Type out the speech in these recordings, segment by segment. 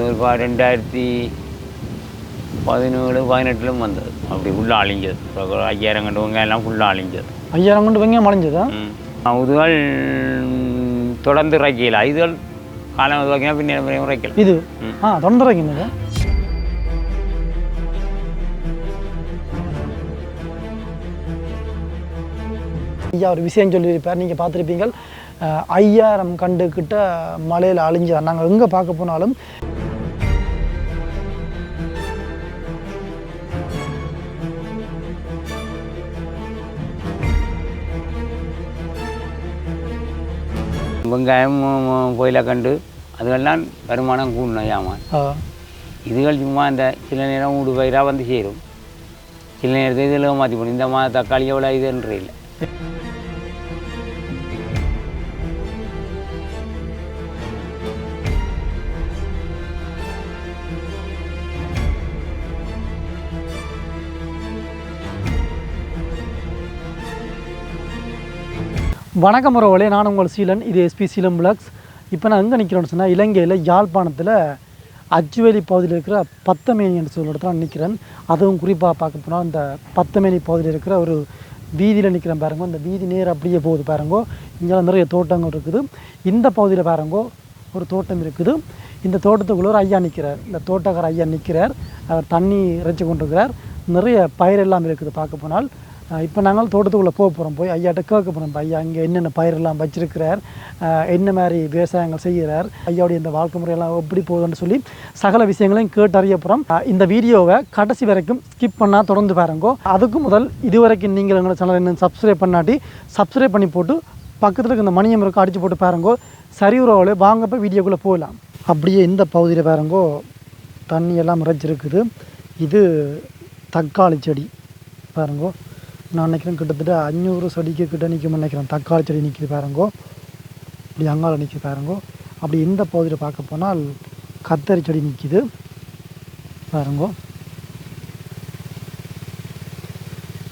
ஒரு ரெண்டாயிரத்தி பதினேழு பதினெட்டுலும் வந்தது. அப்படி ஃபுல்லாக அழிஞ்சது ஐயாயிரம் கண்டு வெங்காயம் எல்லாம் ஃபுல்லாக அழிஞ்சது ஐயாயிரம் கொண்டு வெங்காயம் மலைஞ்சதா ம். இதுகள் தொடர்ந்து இறக்கல. இதுகள் காலம் வைக்கணும் பின்ன உரைக்கல இது. ஆ தொடர்ந்து வைக்கினது ஐயா ஒரு விஷயம் சொல்லியிருப்பார். நீங்கள் பார்த்துருப்பீங்க அஹ், ஐயாயிரம் கண்டு கிட்ட மலையில் அழிஞ்சார் நாங்கள் எங்கே பார்க்க போனாலும் வெங்காயம் கோயிலை கண்டு அதுகெல்லாம் வருமானம் கூடணும் ஏமா இதுகள் சும்மா இந்த சில நேரம் மூடு பயிராக வந்து சேரும். சில நேரத்தில் இதில் மாற்றி போடும். இந்த மா தக்காளி எவ்வளோ இதுன்ற இல்லை. வணக்கம் உறவுகளே நான் உங்கள் சீலன் இது எஸ்பி சீலம் பிளாக்ஸ் இப்போ நான் எங்கே நிற்கிறேன்னு சொன்னால் இலங்கையில் யாழ்ப்பாணத்தில் அச்சுவேலி பகுதியில் இருக்கிற பத்தமேனி என்று சொல்ல இடத்துல நிற்கிறேன் அதுவும் குறிப்பாக பார்க்க போனால் இந்த பத்தமேனி பகுதியில் இருக்கிற ஒரு வீதியில் நிற்கிறேன் பாருங்கோ. இந்த வீதி நேர் அப்படியே போகுது பாருங்கோ. இங்கே நிறைய தோட்டங்கள் இருக்குது. இந்த பகுதியில் பாருங்கோ ஒரு தோட்டம் இருக்குது. இந்த தோட்டத்துக்குள்ள ஒரு ஐயா நிற்கிறார் இந்த தோட்டக்கார ஐயா நிற்கிறார் அவர் தண்ணி இறைச்சி கொண்டிருக்கிறார். நிறைய பயிர் எல்லாம் இருக்குது பார்க்க போனால். இப்போ நாங்கள் தோட்டத்துக்குள்ளே போக போகிறோம் போய் ஐயாட்ட கேட்க போகிறோம் ஐயா இங்கே என்னென்ன பயிரெல்லாம் வச்சிருக்கிறார்? என்ன மாதிரி விவசாயங்கள் செய்கிறார்? ஐயாவுடைய இந்த வாழ்க்கை முறையெல்லாம் எப்படி போகுதுன்னு சொல்லி சகல விஷயங்களையும் கேட்டு அறிய போகிறோம் இந்த வீடியோவை கடைசி வரைக்கும் ஸ்கிப் பண்ணால் தொடர்ந்து பாருங்கோ. அதுக்கு முதல் இதுவரைக்கும் நீங்கள் எங்களை சேனல் என்ன சப்ஸ்கிரைப் பண்ணாட்டி சப்ஸ்கிரைப் பண்ணி போட்டு பக்கத்தில் இருக்க இந்த மணியம் இருக்கும் அடித்து போட்டு பாருங்கோ. சரி உறவுகளே வாங்க போய் வீடியோக்குள்ளே போகலாம். அப்படியே இந்த பகுதியில் பாருங்கோ. தண்ணி எல்லாம் முறைச்சிருக்குது. இது தக்காளி செடி. பாருங்கோ. நான் நினைக்கிறேன் கிட்டத்தட்ட அஞ்சூறு செடிக்கு கிட்ட நிற்கும் நினைக்கிறேன். தக்காளி செடி நிற்கிது பாருங்கோ. இப்படி அங்கால நிற்கிது பாருங்கோ. அப்படி இந்த பகுதியில் பார்க்க போனால் கத்தரி செடி நிற்கிது பாருங்கோ.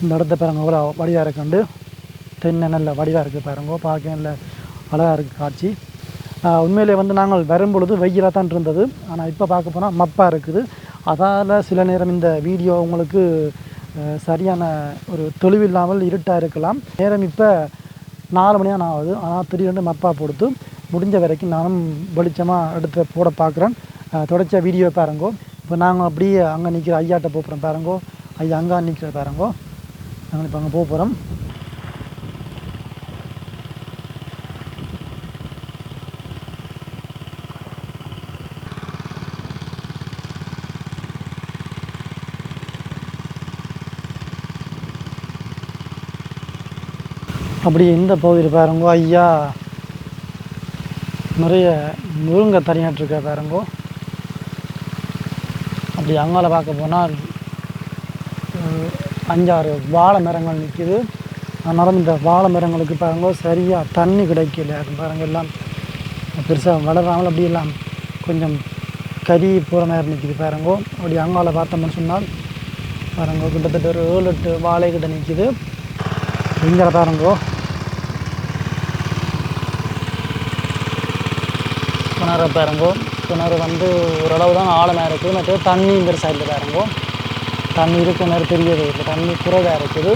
இந்த இடத்த பாருங்க அவ்வளோ வடிவாக இருக்குண்டு. தென்னை நல்ல வடிவாக இருக்குது பாருங்கோ. பார்க்க நல்ல அழகாக இருக்குது காட்சி. உண்மையிலே வந்து நாங்கள் வரும்பொழுது வெயிலாக தான் இருந்தது. ஆனால் இப்போ பார்க்க போனால் மப்பாக இருக்குது. அதால் சில நேரம் இந்த வீடியோ உங்களுக்கு சரியான ஒரு தெளிவில்லாமல் இருட்டாக இருக்கலாம். நேரம் இப்போ நாலு மணி தான் ஆகுது. ஆனால் திடீர்னு மப்பாக கொடுத்து முடிஞ்ச வரைக்கும் நானும் வெளிச்சமாக எடுத்து போட பார்க்குறேன் தொடர்ச்சியாக வீடியோ பாருங்கோ. இப்போ நாங்கள் அப்படியே அங்கே நிற்கிற ஐயாட்ட போகிறோம் பாருங்கோ. ஐயா அங்கே நிற்கிற பாருங்கோ. நாங்கள் இப்போ அங்கே போக போகிறோம் அப்படி இந்த பகுதியில் பாருங்கோ ஐயா. நிறைய முருங்கை தனியாட்டிருக்க பாருங்கோ. அப்படி அங்கால பார்க்க போனால் அஞ்சாறு வாழை மரங்கள் நிற்கிது அதனால் இந்த வாழை மரங்களுக்கு பாருங்கோ சரியாக தண்ணி கிடைக்கல. பாருங்கள் பாருங்க எல்லாம் பெருசாக வளராமல் அப்படி எல்லாம் கொஞ்சம் கறி போகிற நிற்கிது பாருங்கோ. அப்படி அங்கால பார்த்தோம்னு சொன்னால் பாருங்கோ கிட்டத்தட்ட ஒரு ஏழு எட்டு வாழை கிட்ட நிற்கிது இங்கே பாருங்கோ. கிணறு பாருங்கோ. கிணறு வந்து ஓரளவு தான் ஆழமாக இருக்குது. மற்ற தண்ணி இந்த சைடில் பாருங்கோ. தண்ணி இருக்கு கிணறு பெரியது. இருக்குது தண்ணி குறைவாக இருக்குது.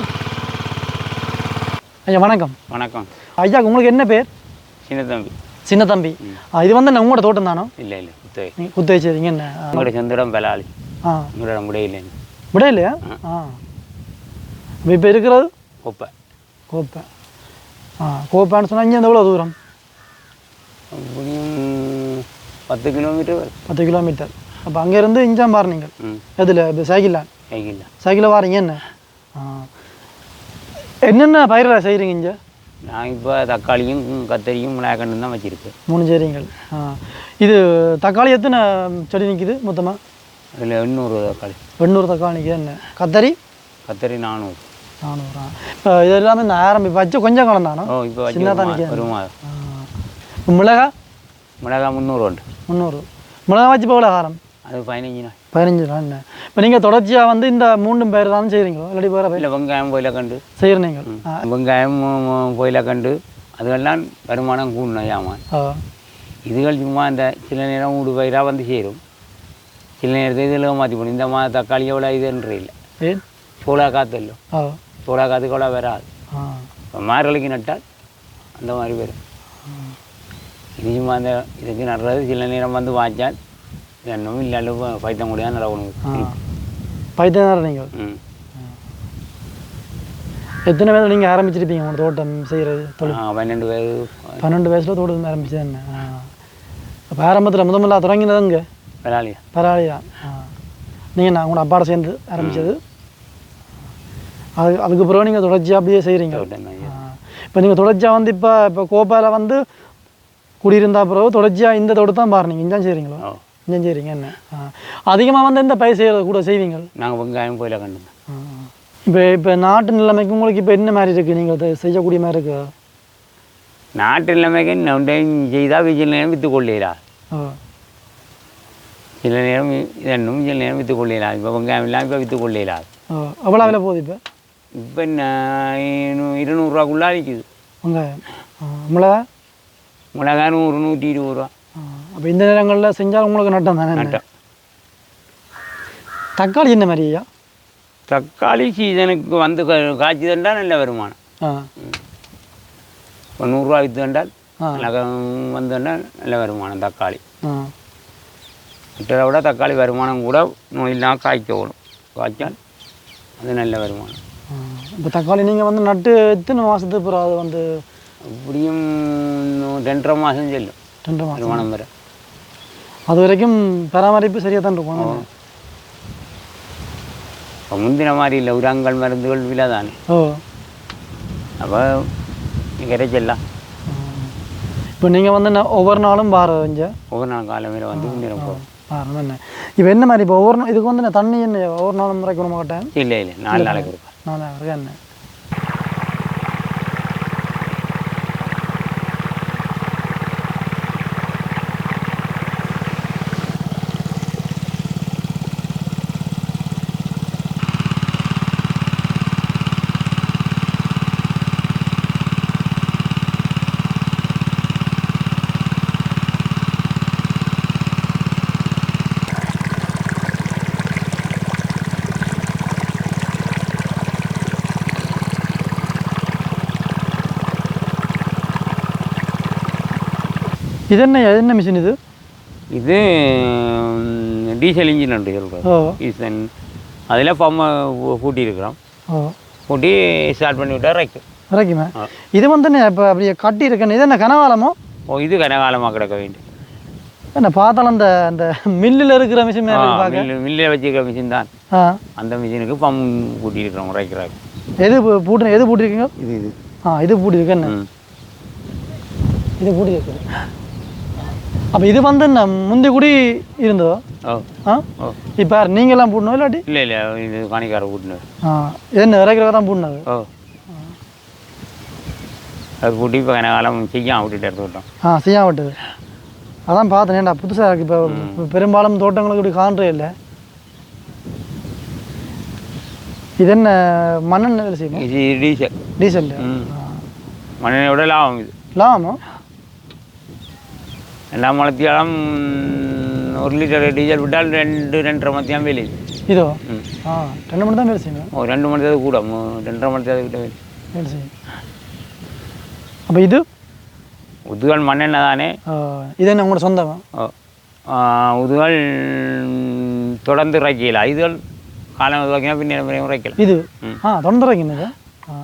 ஐயா வணக்கம். வணக்கம். ஐயா உங்களுக்கு என்ன பேர்? சின்ன தம்பி சின்ன தம்பி இது வந்து என்ன உங்களோட தோட்டம் தானோ? இல்லை இல்லை குத்தகை. நீ குத்து வச்சிருக்கீங்க என்ன? உங்களோட சொந்தடம் பெலாளி ஆ. உங்களோட முடியல விட இல்லையா? ஆ. இப்போ இருக்கிறது? குப்பை. கோப்பை. ஆ கோப்பைன்னு சொன்னால் இங்கே எவ்வளோ தூரம்? பத்து கிலோமீட்டர் பத்து கிலோமீட்டர் அப்போ அங்கேருந்து இஞ்சாம் பாருங்க ம். எதில்? இப்போ சைக்கிளில்? சைக்கிள் சைக்கிளில் வாரீங்க என்ன? என்னென்ன பயிரில் செய்கிறீங்க இங்கே? நான் இப்போ தக்காளியும் கத்தரியும் மிளகாக்கண்டு தான் வச்சுருக்கேன் மூணு செய்கிறீங்கள் ஆ. இது தக்காளி எத்தனை செடி நிற்கிது மொத்தமாக அதில் எண்ணூறு தக்காளி. எண்ணூறு தக்காளி நிற்கிது என்ன? கத்தரி? கத்தரி நானூறு. நானூறா. இது எல்லாமே இந்த ஆரம்பி வச்சு கொஞ்சம் காலம் தானோ? ஓ இப்போ வச்சு சின்னதா ஒரு மாதம் மிளகா மிளகா முந்நூறு உண்டு முந்நூறு மிளகா வச்சு இப்போ எவ்வளோ காரம் அது பதினஞ்சு நாள் பதினஞ்சு என்ன இப்போ நீங்கள் தொடர்ச்சியாக வந்து இந்த மூணும் பயிர் தான் செய்கிறீங்களோ இல்லாட்டி வேறு இல்லை வெங்காயம் போயில கண்டு செய்கிறீங்க வெங்காயம் போயில கண்டு அதுகெல்லாம் வருமானம் கூடணும் ஏமா ஆ இதுகள் சும்மா இந்த சில நேரம் மூடு பயிராக வந்து சேரும் சில நேரத்தில் இதில் மாற்றி போடும் இந்த மாத தக்காளி எவ்வளோ இதுன்ற இல்லை சோளா காற்று இல்லை சோளா காற்றுக்கு எவ்வளோ வராது மார்கழிக்கு நட்டால் அந்த மாதிரி வரும் இது சும்மா அந்த இதுக்கு நடுறது சில நேரம் வந்து வாய்ச்சால் இன்னும் இல்லாலும் பைத்தம் முடியாது நடக்கணும். ஆ. பைத்தியம் நீங்கள்? எத்தனை வயதில் நீங்கள் ஆரம்பிச்சிருப்பீங்க உங்களோட தோட்டம் செய்கிறது தொழில்? பன்னெண்டு பேர். பன்னெண்டு வயசில் தோட்டம் ஆரம்பிச்சது என்ன? அப்போ ஆரம்பத்தில் முத முதல்ல தொடங்கினது இங்கே பரவாயில்லையா பரவாயில்லையா நீங்கள் நான் உங்களோட அப்பாட சேர்ந்து ஆரம்பிச்சது? அது அதுக்கு பிறகு நீங்கள் தொடர்ச்சியாக அப்படியே செய்கிறீங்க? தான். இப்போ நீங்கள் தொடர்ச்சியாக வந்து இப்போ இப்போ கோப்பாவில் வந்து குடியிருந்தா பிறகு தொடர்ச்சியாக இந்த தோட்டம் தான் பாருங்க இங்கே செய்கிறீங்களோ இங்கே செய்கிறீங்க என்ன? அதிகமாக வந்து எந்த பயிர் செய்கிறது கூட செய்வீங்க நாங்கள் வெங்காயம் போயில கண்டு இப்போ இப்போ நாட்டு நிலைமைக்கு உங்களுக்கு இப்போ என்ன மாதிரி இருக்குது நீங்கள் செய்யக்கூடிய மாதிரி இருக்கு? நாட்டு நிலைமைக்கு இன்னும் செய்தால் சில நேரம் விற்று கொள்ளீரா சில நேரம் இதன்னும் சில நேரம் விற்று கொள்ளீரா இப்போ வெங்காயம் இல்லாமல் இப்போ விற்று கொள்ளீரா ஓ எவ்வளோ விலை போகுது இப்போ? இப்போ இருநூறுவாக்குள்ளே அடிக்குது வெங்காயம். ஆ, மிளகா நூறு நூற்றி இருபது ரூபா அப்போ இந்த நேரங்களில் செஞ்சால் உங்களுக்கு நட்டம் தானே? நட்டம் தக்காளி என்ன மாதிரி ஐயா தக்காளி சீசனுக்கு வந்து காய்ச்சி தந்தால் நல்ல வருமானம் இப்போ நூறுரூவா விற்று தந்தால் நல்ல வந்து நல்ல வருமானம் தக்காளி மற்றதை விட தக்காளி வருமானம் கூட நோயில்லாமல் காய்க்க ஓடும் காய்ச்சால் அது நல்ல வருமானம் இப்போ தக்காளி நீங்கள் வந்து நட்டு எத்தனை மாதத்துக்கு அப்புறம் அது வந்து அப்படியும் இன்னும் ரெண்டரை மாதம் செல்லும் ரெண்டு மாதம் வருமானம் வர அது வரைக்கும் பராமரிப்பு சரியாக தான் இருக்கும் தானே? இப்போ முந்தின மாதிரி இல்லை உரங்கள் மருந்துகள் விலை தானே ஓ அப்போ கிடைச்சலாம் இப்போ நீங்கள் வந்து ந- ஒவ்வொரு நாளும் பாரு இங்கே ஒவ்வொரு நாள் காலமையில் வந்து முந்தின போகும் பாரு என்ன இப்போ என்ன மாதிரி இப்போ ஒவ்வொரு நா- இதுக்கு வந்து நான் தண்ணி என்ன ஒவ்வொரு நாளும் முறைக்கு விட மாட்டேன் இல்லை இல்லை நாலு நாளைக்கு இருக்கும் நான் இருக்கேன் என்ன இது என்ன என்ன மிஷின் இது இது டீசல் இன்ஜின் ஓ. டீசல் அதில் பம்மை பூட்டியிருக்கிறோம். ஓ. பூட்டி ஸ்டார்ட் பண்ணி விட்டா ரைக்கு வரைக்குமே ஆ. இது வந்து இப்போ அப்படியே கட்டி இருக்கேன்னு இது என்ன கனகாலமோ? ஓ இது கனகாலமாக கிடக்க வேண்டும் என்ன பார்த்தாலும் அந்த அந்த மில்லில் இருக்கிற மிஷின் மில்லில் வச்சுக்கிற மிஷின் தான். அந்த மிஷினுக்கு பம் பூட்டியிருக்கிறோம் ரைக்கிறாக்கு எது பூட்டு எது பூட்டிருக்கீங்க? இது இது. ஆ இது பூட்டிருக்கு என்ன? இது பூட்டிருக்கு அப்போ இது வந்து என்ன முந்தி கூடி இருந்ததோ? ஆ? இப்போ நீங்களாம் பூடணும் இல்லாட்டி? இல்லை இல்லை இது காணிக்கார கூட்டினார் ஆ என்ன இறக்கிறவ தான் பூடினது ஓ. அது பூட்டி இப்போ கனகாலம் செய்யாம விட்டுட்டு எடுத்து விட்டோம். ஆ செய்யாம விட்டது. அதான் பார்த்தேன் ஏன்டா புதுசாக இருக்குது இப்போ பெரும்பாலும் தோட்டங்களுக்கு இப்படி காண்றே இல்லை. இது என்ன மண்ணெண்ணெய் வேலை செய்யுமா? இது டீசல். டீசல். மண்ணெண்ணெயோட லாபம் இது. லாமா ரெண்டாம் மலத்தியாலம் ஒரு லிட்டர் டீசல் விட்டால் ரெண்டு ரெண்டரை மத்தியம் வேலை. இதோ? ஆ ரெண்டு மணி தான் வேலை செய்யுங்க. ஒரு ரெண்டு மணி தேதி கூட ரெண்டரை மணி தேதி கிட்ட வேலை. வேலை செய்யும் அப்போ இது? உதுகள் மண்ணெண்ணெய் தானே. இது என்ன உங்களோட சொந்தமா? ஓ. ஆ, உதுகள் தொடர்ந்து இறைக்கல இதுகள் காலம் வைக்கணும் பின்ன இறைக்கல. இது. ஆ ஆ.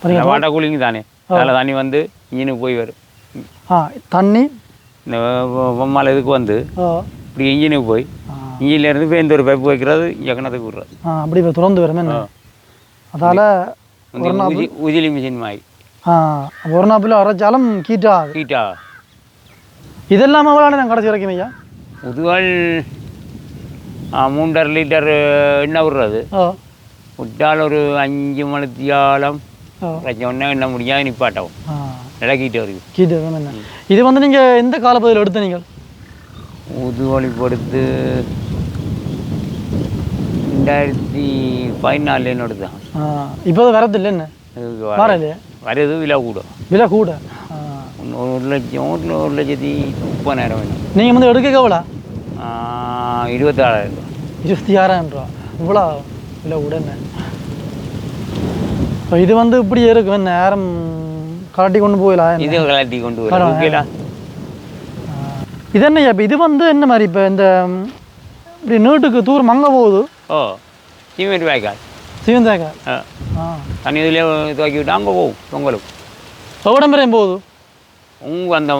பாருங்க வாட்டர் கூலிங் தானே. அதில் தண்ணி வந்து இன்ஜினுக்கு போய் வரும். ஆ தண்ணி இந்த பொம்மால் இதுக்கு வந்து இப்படி இன்ஜினுக்கு போய் ஆ. இன்ஜின்ல இருந்து இப்போ இந்த ஒரு பைப்பு வைக்கிறது இயக்கணத்துக்கு விடுறது. அப்படி இப்போ திறந்து வரும். அதால் உஜிலி மிஷின் மாதிரி. ஒரு நாப்பில் அரைச்சாலும் கீட்டா ஆகுது. ஹீட்டா? இதெல்லாம் எவ்வளோ நான் கடைசி வரைக்கும் ஐயா? உதுகள் ஆ, மூன்றரை லிட்டர் எண்ணெய் விடுறது. விட்டால் ஒரு அஞ்சு மணித்தியாலம் உடனே எண்ணெய் முடியாது நிப்பாட்டவும் ஆ நிலக்கிட்டு வருது கீட்டு என்ன இது வந்து நீங்கள் எந்த காலப்பகுதியில் எடுத்த நீங்கள் உதுவழி பொறுத்து ரெண்டாயிரத்தி பதினாலுன்னு எடுத்தான் இப்போ வரது இல்லை என்ன இதுக்கு வர வர இல்லையா வருது விலை கூடும் விலை கூட ஒரு- லட்சம் ஒரு ஒரு லட்சத்தி முப்பதாயிரம் வேணும் நீங்கள் வந்து எடுக்க எவ்வளோ ஆ, ஒரு லட்சத்தி முப்பதாயிரம் வேணும் ஆ இப்போ வந்து எடுக்க எவ்வளோ ஒரு ரெண்டு லட்சம் ஒரு ரெண்டு லட்சத்தி முப்பதாயிரம் வேணும் ஆ இருபத்தாறாயிரம் ரூபா இருபத்தி ஆறாயிரம் ரூபா இவ்வளோ இல்லை உடனே இப்போ இது வந்து இப்படி இருக்கும் என்ன நேரம் கலட்டி கொண்டு போயிடலாம்? இது கலட்டி கொண்டு. ஓகேடா இது என்ன இப்போ இது வந்து என்ன மாதிரி இப்போ இந்த இப்படி நீட்டுக்கு தூரம் அங்கே போகுது ஓ சிமெண்ட் வாய்க்கால் ஆ ஆ தண்ணி இதுலேயே துவக்கி விட்டு அங்கே போகும் தொங்கலுக்கு எவ்வளோ வரையும் போகுது உங்க அந்த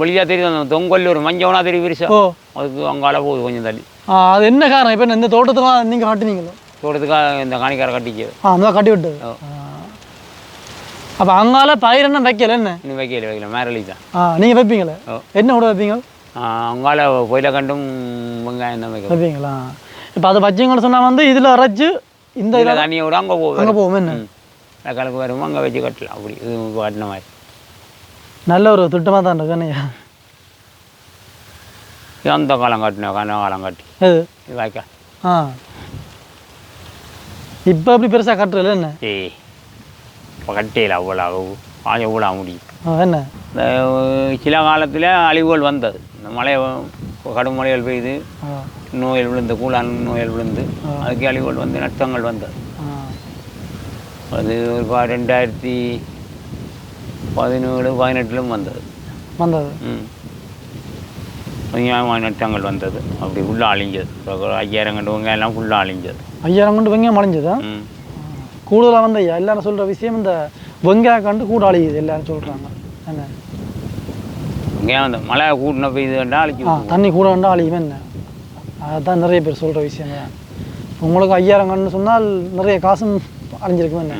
வெளியாக தெரியுது அந்த தொங்கல் ஒரு மஞ்சவனா தெரியும் விரிசா ஓ அதுக்கு அங்கால போகுது கொஞ்சம் தள்ளி அது என்ன காரணம் இப்போ இந்த தோட்டத்தில் நீங்கள் காட்டுனீங்களோ தோட்டத்துக்காக இந்த காணிக்கார கட்டிச்சு ஆ அந்த கட்டி விட்டது. அப்போ அங்கால பயிர் என்ன வைக்கல என்ன? இன்னும் வைக்கல வைக்கல. மேரளி தான் ஆ நீங்கள் வைப்பீங்களே. என்ன கூட வைப்பீங்க? அங்கால கோயில கண்டும் வெங்காயம் தான் வைக்கணும். வைப்பீங்களா? இப்போ அது வச்சிங்கன்னு சொன்னால் வந்து இதில் அரைச்சு இந்த இதில் தண்ணியை விட அங்கே போகும் அங்கே போகும் என்ன? கலக்கு வரும் அங்கே வச்சு கட்டலாம். அப்படி இது கட்டின மாதிரி. நல்ல ஒரு திட்டமாக தான் இருக்கு என்னய்யா இது அந்த காலம் கட்டின காலம் கட்டி. வாய்க்கால் ஆ. இப்போ எப்படி பெருசாக கட்டுறல என்ன? ஏய். கட்டையில் அவ்வளோ பாஞ்ச எவ்வளோ முடியும் என்ன? சில காலத்தில் அழிவுகள் வந்தது. இந்த மழை கடும் மழைகள் பெய்து நோய்கள் விழுந்து கூழான் நோய்கள் விழுந்து. அதுக்கு அழிவுகள் வந்து நஷ்டங்கள் வந்தது. அது ஒரு ரெண்டாயிரத்தி பதினேழு பதினெட்டிலும் வந்தது. வந்தது? ம். அதிகமாக நஷ்டங்கள் வந்தது. அப்படி ஃபுல்லாக அழிஞ்சது. ஐயாயிரம் கண்டுவங்க எல்லாம் ஃபுல்லாக அழிஞ்சது. ஐயாயிரம் கொண்டு வெங்காயம் மலைஞ்சதா ம். கூடுதலாக வந்து ஐயா எல்லாரும் சொல்கிற விஷயம் இந்த வெங்காயம் கண்டு கூட அழியுது எல்லாரும் சொல்கிறாங்க என்ன? இங்கே அந்த மழை கூட்டின பெய்யுதுன்றா அழிச்சு ஆ தண்ணி கூட வேண்டாம் அழியுமே என்ன? அதுதான் நிறைய பேர் சொல்கிற விஷயம் தான். உங்களுக்கு ஐயாயிரம் கண்டு சொன்னால் நிறைய காசும் அழிஞ்சிருக்கும் என்ன?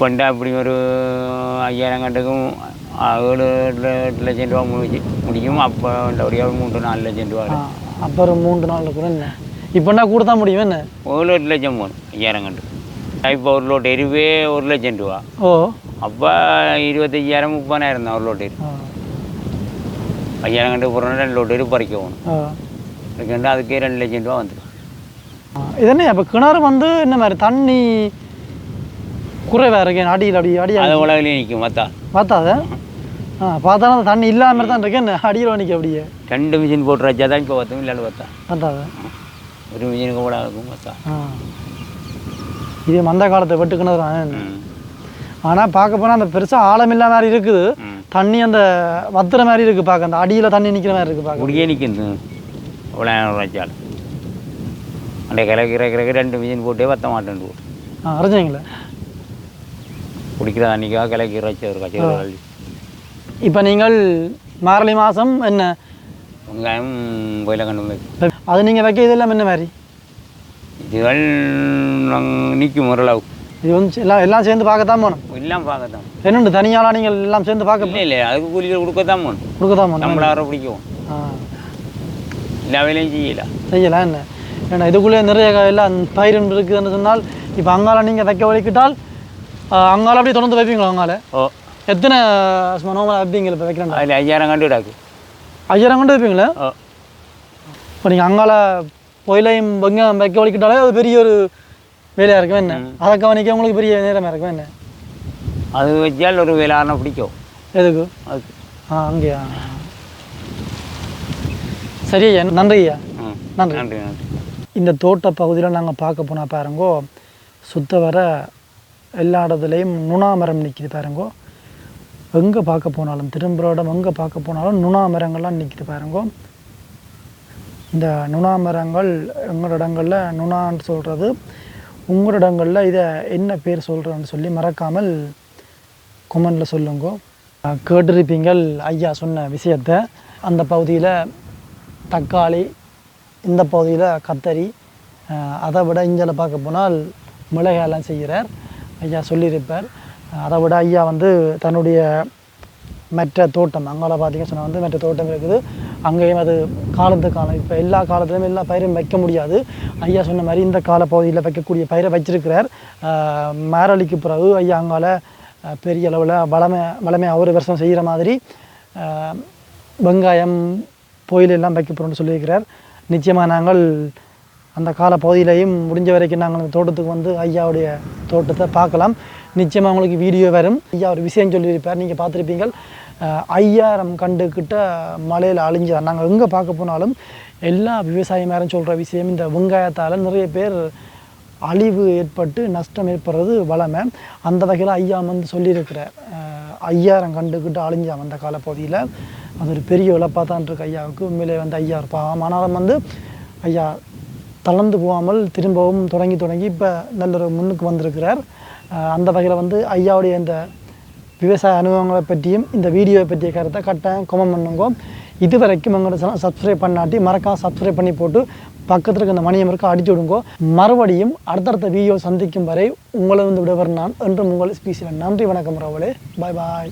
பண்டா இப்படி ஒரு ஐயாயிரம் கண்டுக்கும் ஏழு எட்டு லட்சம் ரூபா முடிச்சு முடியும். அப்போ ஒரு மூன்று நாலு லட்சம் ரூபா அப்புறம் மூன்று நாள் கூட என்ன? இப்போனா கூட தான் முடியும் என்ன? ஒரு லட்சம் போகணும் ஐயாயிரம் கண்டு. இப்போ ஒரு லோட் எரிவே ஒரு லட்சம் ரூபா. ஓ. அப்போ இருபத்தஞ்சாயிரம் முப்பதாயிரம் தான் ஒரு லோட் எரி. ஐயாயிரம் கண்டு போகிறோன்னா ரெண்டு லோட் எரி பறிக்க போகணும். அதுக்கே ரெண்டு லட்சம் ரூபா வந்துடும். ஆ, இது என்ன அப்போ கிணறு வந்து என்ன மாதிரி தண்ணி குறைவா இருக்கு அடியில் அடி அடி அது உலகிலே நிற்கும் பார்த்தா பார்த்தாத ஆ பார்த்தாலும் அந்த தண்ணி இல்லாமல் தான் இருக்கு என்ன அடியில் நிற்க அப்படியே. ரெண்டு மிஷின் போட்டு வச்சா தான் இப்போ பத்தும் இல்லாத பார்த்தா பார்த்தாத ஒரு மிஷினுக்கு கூட இருக்கும் பார்த்தா ஆ இது மந்த காலத்தை வெட்டு கிணறு தான் ம் ஆனால் பார்க்க போனால் அந்த பெருசாக ஆழம் இல்லாத மாதிரி இருக்குது தண்ணி அந்த வத்துற மாதிரி இருக்குது பார்க்க அந்த அடியில் தண்ணி நிற்கிற மாதிரி இருக்குது பார்க்க குடியே நிற்குது இவ்வளோ வச்சால் அந்த கிழக்கு கிழக்கு ரெண்டு மிஷின் போட்டே பத்த மாட்டேன் ஆ அரைஞ்சிங்களே குடிக்கிற தண்ணிக்காக கிழக்கு இறைச்சி ஒரு கட்சி இப்போ நீங்கள் மார்கழி மாதம் என்ன வெங்காயம் கோயில கண்டு வைக்கும் அது நீங்கள் வைக்க இதெல்லாம் என்ன மாதிரி? இதுகள் நிற்கும் ஓரளவு இது வந்து எல்லாம் எல்லாம் சேர்ந்து பார்க்கத்தான் போகணும். எல்லாம் பார்க்கத்தான். என்னண்டு தனியாலாம் நீங்கள் எல்லாம் சேர்ந்து பார்க்க இல்லை இல்லை அதுக்கு கூலிகள் கொடுக்கத்தான் போகணும். கொடுக்கத்தான் போகணும். நம்மள வர பிடிக்கும். எல்லா வேலையும் செய்யல. செய்யலாம் என்ன? ஏன்னா இதுக்குள்ளே நிறைய எல்லாம் பயிர் இருக்குதுன்னு சொன்னால் இப்போ அங்கால நீங்கள் வைக்க வலிக்கிட்டால் அங்கால அப்படியே தொடர்ந்து வைப்பீங்களா அங்கால ஓ. எத்தனை சும்மா நோமல் வைப்பீங்க இப்போ வைக்கிறேன் அதில் ஐயாயிரம் கண்டு கிடாக்கு. ஐயாயிரம் கொண்டு வைப்பீங்களா இப்போ நீங்கள் அங்கால பொயிலையும் வெங்காயம் வைக்க வலிக்கிட்டாலே அது பெரிய ஒரு வேலையாக இருக்கும் என்ன? அதை கவனிக்க உங்களுக்கு பெரிய நேரமாக இருக்கும் என்ன? அது வச்சால் ஒரு வேளாண் பிடிக்கும். எதுக்கு? அதுக்கு ஆ அங்கேயா? சரி ஐயா நன்றி ஐயா. நன்றி. நன்றி நன்றி. இந்த தோட்ட பகுதியில் நாங்கள் பார்க்க போனால் பாருங்கோ சுத்த வர எல்லா இடத்துலையும் நுணா மரம் நிற்கிது பாருங்கோ. எங்கே பார்க்க போனாலும் திரும்புகிற எங்கே பார்க்க போனாலும் நுணா மரங்கள்லாம் நிற்கிது பாருங்கோ. இந்த நுணா மரங்கள் எங்களோட இடங்களில் நுணான்னு சொல்கிறது உங்களோட இடங்களில் இதை என்ன பேர் சொல்கிறேன்னு சொல்லி மறக்காமல் கொமெண்டில் சொல்லுங்க. கேட்டிருப்பீங்கள் ஐயா சொன்ன விஷயத்தை. அந்த பகுதியில் தக்காளி இந்த பகுதியில் கத்தரி அதை விட இஞ்சில் பார்க்க போனால் மிளகாயெல்லாம் செய்கிறார் ஐயா சொல்லியிருப்பார். அதை விட ஐயா வந்து தன்னுடைய மற்ற தோட்டம் அங்கால பார்த்தீங்க சொன்னால் வந்து மற்ற தோட்டம் இருக்குது. அங்கேயும் அது காலத்து காலம். இப்போ எல்லா காலத்துலையும் எல்லா பயிரும் வைக்க முடியாது. ஐயா சொன்ன மாதிரி இந்த கால பகுதியில் வைக்கக்கூடிய பயிரை வச்சிருக்கிறார். அஹ் மாரளிக்கு பிறகு ஐயா அங்கால பெரிய அளவில் வளமை வளமையாக ஒரு வருஷம் செய்கிற மாதிரி வெங்காயம் பொயில் எல்லாம் வைக்க போகிறோம்னு சொல்லியிருக்கிறார். நிச்சயமாக நாங்கள் அந்த கால பகுதியிலையும் முடிஞ்ச வரைக்கும் நாங்கள் அந்த தோட்டத்துக்கு வந்து ஐயாவுடைய தோட்டத்தை பார்க்கலாம். நிச்சயமாக உங்களுக்கு வீடியோ வரும். ஐயா ஒரு விஷயம் சொல்லியிருப்பார் நீங்கள் பார்த்துருப்பீங்கள். ஐயாயிரம் கண்டுக்கிட்ட மலையில் அழிஞ்சார் நாங்கள் எங்கே பார்க்க போனாலும் எல்லா விவசாயமாரும் சொல்கிற விஷயம் இந்த வெங்காயத்தால் நிறைய பேர் அழிவு ஏற்பட்டு நஷ்டம் ஏற்படுறது வளமை. அந்த வகையில் ஐயா வந்து சொல்லியிருக்கிற ஐயாயிரம் கண்டுக்கிட்டு அழிஞ்சாம் அந்த காலப்பகுதியில். அது ஒரு பெரிய இழப்பாக தான் இருக்கு ஐயாவுக்கு. உண்மையிலே வந்து ஐயா ஒரு பாவம் ஆனாலும் வந்து ஐயா தளர்ந்து போகாமல் திரும்பவும் தொடங்கி தொடங்கி இப்போ நல்ல ஒரு முன்னுக்கு வந்திருக்கிறார். அந்த வகையில் வந்து ஐயாவுடைய இந்த விவசாய அனுபவங்களை பற்றியும் இந்த வீடியோவை பற்றிய கருத்தை கட்டாயம் கமெண்ட் பண்ணுங்க. இது வரைக்கும் எங்களோட சேனல் சப்ஸ்கிரைப் பண்ணாட்டி மறக்காம சப்ஸ்கிரைப் பண்ணி போட்டு பக்கத்தில் இருக்க இந்த மணியம் இருக்க அடிச்சு விடுங்கோ. மறுபடியும் அடுத்தடுத்த வீடியோ சந்திக்கும் வரை உங்களை வந்து விடவர் நான் என்றும் உங்களை ஸ்பீசியில் நன்றி வணக்கம் ராவலே. பாய் பாய்